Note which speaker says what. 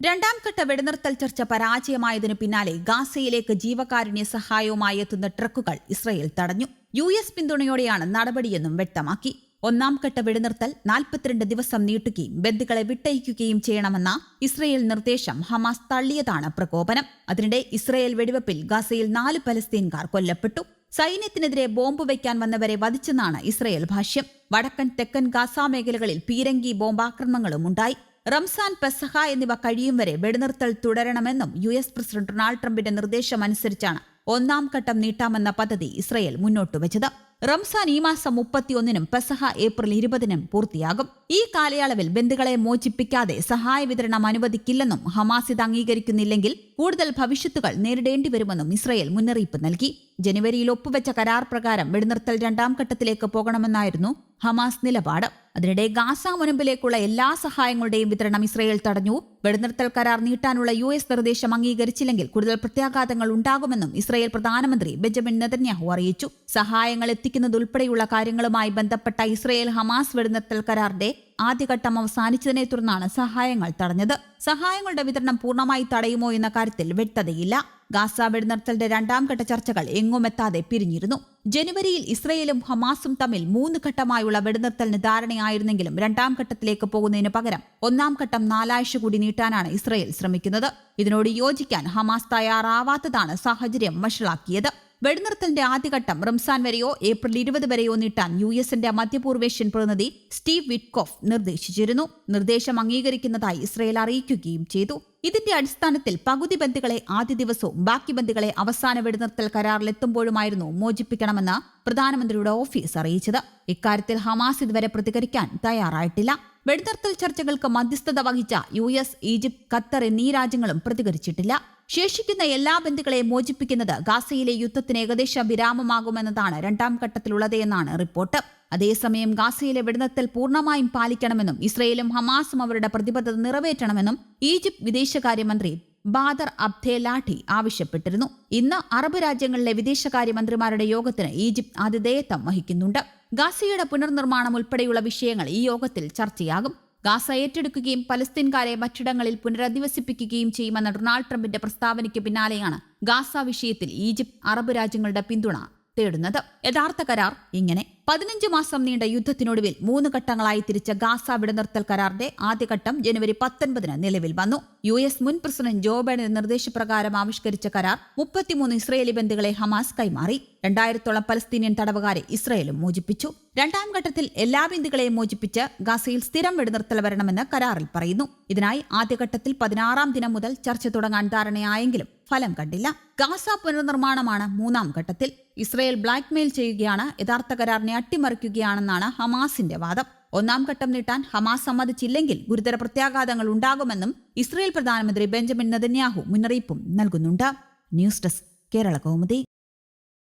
Speaker 1: രണ്ടാം ഘട്ട വെടിനിർത്തൽ ചർച്ച പരാജയമായതിനു പിന്നാലെ ഗാസയിലേക്ക് ജീവകാരുണ്യ സഹായവുമായി എത്തുന്ന ട്രക്കുകൾ ഇസ്രയേൽ തടഞ്ഞു. യു എസ് പിന്തുണയോടെയാണ് നടപടിയെന്നും വ്യക്തമാക്കി. ഒന്നാം ഘട്ട വെടിനിർത്തൽ നാൽപ്പത്തിരണ്ട് ദിവസം നീട്ടുകയും ബന്ധുക്കളെ വിട്ടയക്കുകയും ചെയ്യണമെന്ന ഇസ്രയേൽ നിർദ്ദേശം ഹമാസ് തള്ളിയതാണ് പ്രകോപനം. അതിനിടെ ഇസ്രയേൽ വെടിവെപ്പിൽ ഗാസയിൽ നാല് പലസ്തീൻകാർ കൊല്ലപ്പെട്ടു. സൈന്യത്തിനെതിരെ ബോംബ് വയ്ക്കാൻ വന്നവരെ വധിച്ചെന്നാണ് ഇസ്രയേൽ ഭാഷ്യം. വടക്കൻ തെക്കൻ ഗാസ മേഖലകളിൽ പീരങ്കി ബോംബാക്രമണങ്ങളും ഉണ്ടായി റംസാൻ പെസഹ എന്നിവ കഴിയും വരെ വെടിനിർത്തൽ തുടരണമെന്നും യു എസ് പ്രസിഡന്റ് ഡൊണാൾഡ് ട്രംപിന്റെ നിർദ്ദേശം അനുസരിച്ചാണ് ഒന്നാം ഘട്ടം നീട്ടാമെന്ന പദ്ധതി ഇസ്രയേൽ മുന്നോട്ട് വെച്ചത്. റംസാൻ ഈ മാസം മുപ്പത്തിയൊന്നിനും പെസഹ ഏപ്രിൽ ഇരുപതിനും പൂർത്തിയാകും. ഈ കാലയളവിൽ ബന്ധുക്കളെ മോചിപ്പിക്കാതെ സഹായ വിതരണം അനുവദിക്കില്ലെന്നും ഹമാസ് ഇത് അംഗീകരിക്കുന്നില്ലെങ്കിൽ കൂടുതൽ ഭവിഷ്യത്തുകൾ നേരിടേണ്ടി വരുമെന്നും ഇസ്രയേൽ മുന്നറിയിപ്പ് നൽകി. ജനുവരിയിൽ ഒപ്പുവെച്ച കരാർ പ്രകാരം വെടിനിർത്തൽ രണ്ടാം ഘട്ടത്തിലേക്ക് പോകണമെന്നായിരുന്നു ഹമാസ് നിലപാട്. അതിനിടെ ഗാസ മുനമ്പിലേക്കുള്ള എല്ലാ സഹായങ്ങളുടെയും വിതരണം ഇസ്രയേൽ തടഞ്ഞു. വെടിനിർത്തൽ കരാർ നീട്ടാനുള്ള യു എസ് നിർദ്ദേശം അംഗീകരിച്ചില്ലെങ്കിൽ കൂടുതൽ പ്രത്യാഘാതങ്ങൾ ഉണ്ടാകുമെന്നും ഇസ്രയേൽ പ്രധാനമന്ത്രി ബെഞ്ചമിൻ നെതന്യാഹു അറിയിച്ചു. സഹായങ്ങൾ എത്തിക്കുന്നതുൾപ്പെടെയുള്ള കാര്യങ്ങളുമായി ബന്ധപ്പെട്ട ഇസ്രയേൽ ഹമാസ് വെടിനിർത്തൽ കരാറിന്റെ ആദ്യഘട്ടം അവസാനിച്ചതിനെ തുടർന്നാണ് സഹായങ്ങൾ തടഞ്ഞത്. സഹായങ്ങളുടെ വിതരണം പൂർണമായി തടയുമോ എന്ന കാര്യത്തിൽ വ്യക്തതയില്ല. ഗാസ വെടിനിർത്തലിന്റെ രണ്ടാം ഘട്ട ചർച്ചകൾ എങ്ങുമെത്താതെ പിരിഞ്ഞിരുന്നു. ജനുവരിയിൽ ഇസ്രയേലും ഹമാസും തമ്മിൽ മൂന്ന് ഘട്ടമായുള്ള വെടിനിർത്തലിന് ധാരണയായിരുന്നെങ്കിലും രണ്ടാം ഘട്ടത്തിലേക്ക് പോകുന്നതിന് പകരം ഒന്നാം ഘട്ടം നാലാഴ്ച കൂടി നീട്ടാനാണ് ഇസ്രയേൽ ശ്രമിക്കുന്നത്. ഇതിനോട് യോജിക്കാൻ ഹമാസ് തയ്യാറാവാത്തതാണ് സാഹചര്യം വഷളാക്കിയത്. വെടിനിർത്തലിന്റെ ആദ്യഘട്ടം റംസാൻ വരെയോ ഏപ്രിൽ ഇരുപത് വരെയോ നീട്ടാൻ യു എസിന്റെ മധ്യപൂർവേഷ്യൻ പ്രതിനിധി സ്റ്റീവ് വിറ്റ്കോഫ് നിർദ്ദേശിച്ചിരുന്നു. നിർദ്ദേശം അംഗീകരിക്കുന്നതായി ഇസ്രയേൽ അറിയിക്കുകയും ചെയ്തു. ഇതിന്റെ അടിസ്ഥാനത്തിൽ പകുതി ബന്ദികളെ ആദ്യ ദിവസവും ബാക്കി ബന്ദികളെ അവസാന വെടിനിർത്തൽ കരാറിലെത്തുമ്പോഴുമായിരുന്നു മോചിപ്പിക്കണമെന്ന് പ്രധാനമന്ത്രിയുടെ ഓഫീസ് അറിയിച്ചത്. ഇക്കാര്യത്തിൽ ഹമാസ് ഇതുവരെ പ്രതികരിക്കാൻ തയ്യാറായിട്ടില്ല. വെടിനിർത്തൽ ചർച്ചകൾക്ക് മധ്യസ്ഥത വഹിച്ച യു എസ് ഈജിപ്ത് ഖത്തർ എന്നീ രാജ്യങ്ങളും പ്രതികരിച്ചിട്ടില്ല. ശേഷിക്കുന്ന എല്ലാ ബന്ധുക്കളെയും മോചിപ്പിക്കുന്നത് ഗാസയിലെ യുദ്ധത്തിന് ഏകദേശ വിരാമമാകുമെന്നതാണ് രണ്ടാം ഘട്ടത്തിലുള്ളത് എന്നാണ് റിപ്പോർട്ട്. അതേസമയം ഗാസയിലെ വെടിനിർത്തൽ പൂർണമായും പാലിക്കണമെന്നും ഇസ്രയേലും ഹമാസും അവരുടെ പ്രതിബദ്ധത നിറവേറ്റണമെന്നും ഈജിപ്ത് വിദേശകാര്യമന്ത്രി ബാദർ അബ്ദേലാഠി ആവശ്യപ്പെട്ടിരുന്നു. ഇന്ന് അറബ് രാജ്യങ്ങളിലെ വിദേശകാര്യമന്ത്രിമാരുടെ യോഗത്തിന് ഈജിപ്ത് ആതിഥേയത്വം വഹിക്കുന്നുണ്ട്. ഗാസയുടെ പുനർനിർമ്മാണം ഉൾപ്പെടെയുള്ള വിഷയങ്ങൾ ഈ യോഗത്തിൽ ചർച്ചയാകും. ഗാസ ഏറ്റെടുക്കുകയും പലസ്തീൻകാരെ മറ്റിടങ്ങളിൽ പുനരധിവസിപ്പിക്കുകയും ചെയ്യുമെന്ന ഡൊണാൾഡ് ട്രംപിന്റെ പ്രസ്താവനയ്ക്ക് പിന്നാലെയാണ് ഗാസ വിഷയത്തിൽ ഈജിപ്ത് അറബ് രാജ്യങ്ങളുടെ പിന്തുണ തേടുന്നത്. യഥാർത്ഥ കരാർ ഇങ്ങനെ. പതിനഞ്ച് മാസം നീണ്ട യുദ്ധത്തിനൊടുവിൽ മൂന്ന് ഘട്ടങ്ങളായി തിരിച്ച ഗാസ വെടിനിർത്തൽ കരാറിന്റെ ആദ്യഘട്ടം ജനുവരി പത്തൊൻപതിന് നിലവിൽ വന്നു. യു എസ് മുൻ പ്രസിഡന്റ് ജോ ബൈഡന്റെ നിർദ്ദേശപ്രകാരം ആവിഷ്കരിച്ച കരാർ മുപ്പത്തിമൂന്ന് ഇസ്രയേലി ബന്ധുക്കളെ ഹമാസ് കൈമാറി. രണ്ടായിരത്തോളം പലസ്തീനിയൻ തടവുകാരെ ഇസ്രയേലും മോചിപ്പിച്ചു. രണ്ടാം ഘട്ടത്തിൽ എല്ലാ ബിന്ദുക്കളെയും മോചിപ്പിച്ച് ഗാസയിൽ സ്ഥിരം വെടിനിർത്തൽ വരണമെന്ന് കരാറിൽ പറയുന്നു. ഇതിനായി ആദ്യഘട്ടത്തിൽ പതിനാറാം ദിനം മുതൽ ചർച്ച തുടങ്ങാൻ ധാരണയായെങ്കിലും ഫലം കണ്ടില്ല. ഗാസ പുനർനിർമ്മാണമാണ് മൂന്നാം ഘട്ടത്തിൽ. ഇസ്രയേൽ ബ്ലാക്ക്മെയിൽ ചെയ്യുകയാണ്. യഥാർത്ഥ കരാറിനെ അട്ടിമറിക്കുകയാണെന്നാണ് ഹമാസിന്റെ വാദം. ഒന്നാം ഘട്ടം നീട്ടാൻ ഹമാസ് സമ്മതിച്ചില്ലെങ്കിൽ ഗുരുതര പ്രത്യാഘാതങ്ങൾ ഉണ്ടാകുമെന്നും ഇസ്രയേൽ പ്രധാനമന്ത്രി ബെഞ്ചമിൻ നദന്യാഹു മുന്നറിയിപ്പും നൽകുന്നുണ്ട്. News desk Kerala Kaumudi.